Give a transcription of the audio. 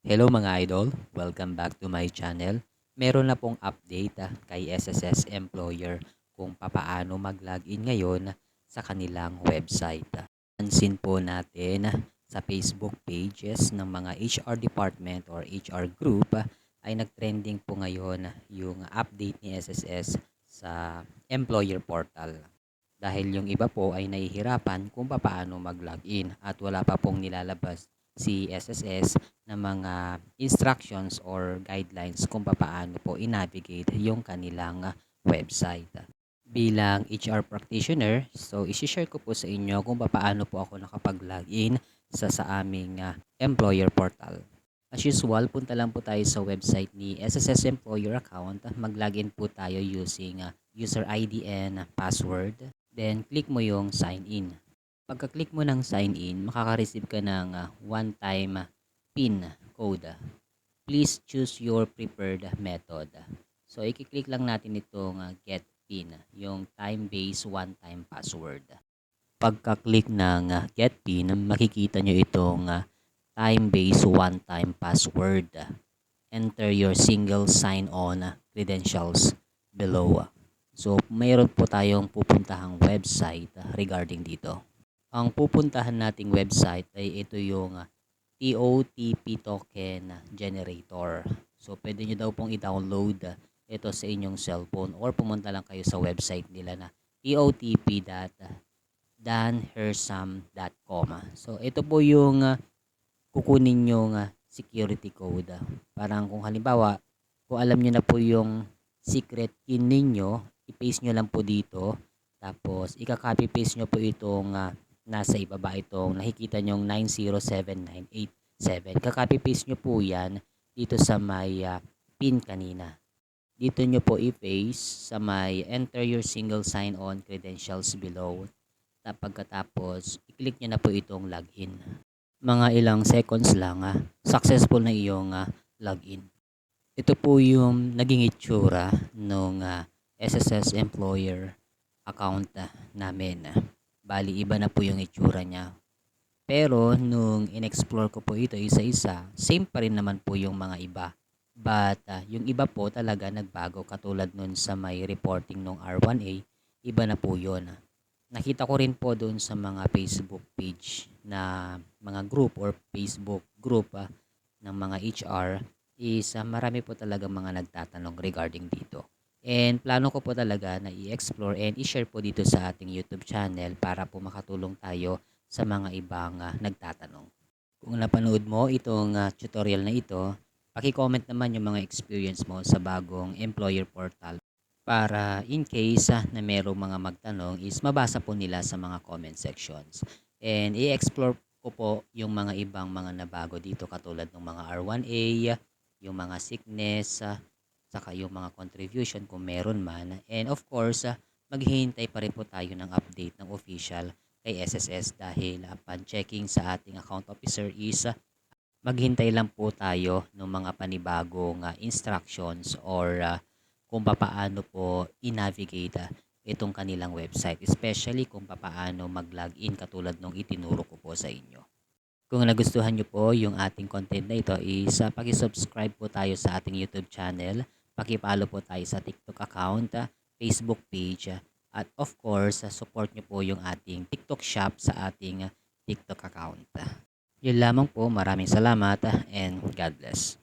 Hello mga idol, welcome back to my channel. Meron na pong update ah, kay SSS Employer kung papaano mag-login ngayon sa kanilang website. Pansin po natin ah, sa Facebook pages ng mga HR department or HR group ah, ay nagtrending po ngayon yung update ni SSS sa employer portal. Dahil yung iba po ay nahihirapan kung papaano mag-login at wala pa pong nilalabas si SSS na mga instructions or guidelines kung papaano po i-navigate yung kanilang website. Bilang HR practitioner, so isi-share ko po sa inyo kung papaano po ako nakapag-login sa sa aming ah, employer portal. As usual, punta lang po tayo sa website ni SSS Employer Account. Mag-login po tayo using ah, user ID and password. Then, click mo yung sign in. Pagka-click mo ng sign in, makaka-receive ka ng ah, one-time ah, PIN code. Please choose your preferred method. So, i-click lang natin itong ah, get PIN, yung time-based one-time password. Pagka-click ng ah, get PIN, makikita nyo itong ah, time-based one-time password. Enter your single sign-on credentials below. So, mayroon po tayong pupuntahang website regarding dito. Ang pupuntahan nating website ay ito yung ah, TOTP token generator. So, pwede nyo daw pong i-download ah, ito sa inyong cellphone or pumunta lang kayo sa website nila na totp.danhersam.com. So, ito po yung ah, kukunin yung ah, security code. ah. Parang kung halimbawa, kung alam nyo na po yung secret key ninyo, i-paste nyo lang po dito. Tapos, ika-copy paste nyo po itong ah, nasa ibaba itong nakikita nyong 9079887. Ka-copy paste nyo po yan dito sa may ah, pin kanina. Dito nyo po i-paste sa may enter your single sign-on credentials below. Tapos pagkatapos, i-click nyo na po itong login. Mga ilang seconds lang, ah, successful na iyong ah, login. Ito po yung naging itsura ng SSS employer account ah, namin. Bali, iba na po yung itsura niya. Pero, nung in-explore ko po ito isa-isa, same pa rin naman po yung mga iba. But, ah, yung iba po talaga nagbago katulad nun sa may reporting ng R1A, iba na po yun. Nakita ko rin po doon sa mga Facebook page na mga group or Facebook group ah, ng mga HR is ah, marami po talaga mga nagtatanong regarding dito. And plano ko po talaga na i-explore and i-share po dito sa ating YouTube channel para po makatulong tayo sa mga ibang ah, nagtatanong. Kung napanood mo itong ah, tutorial na ito, paki-comment naman yung mga experience mo sa bagong employer portal para in case ah, na merong mga magtanong is mabasa po nila sa mga comment sections. And i-explore ko po yung mga ibang mga nabago dito katulad ng mga R1A, yung mga sickness, ah, saka yung mga contribution kung meron man. And of course, ah, maghihintay pa rin po tayo ng update ng official kay SSS dahil upon checking sa ating account officer is ah, maghintay lang po tayo ng mga panibagong ah, instructions or ah, kung papaano po i-navigate ah, itong kanilang website. Especially kung papaano mag-login katulad nung itinuro ko po sa inyo. Kung nagustuhan nyo po yung ating content na ito is uh, paki-subscribe po tayo sa ating YouTube channel. Paki-follow po tayo sa TikTok account, ah, Facebook page, ah, at of course, ah, support nyo po yung ating TikTok shop sa ating TikTok account. Yun lamang po, maraming salamat and God bless.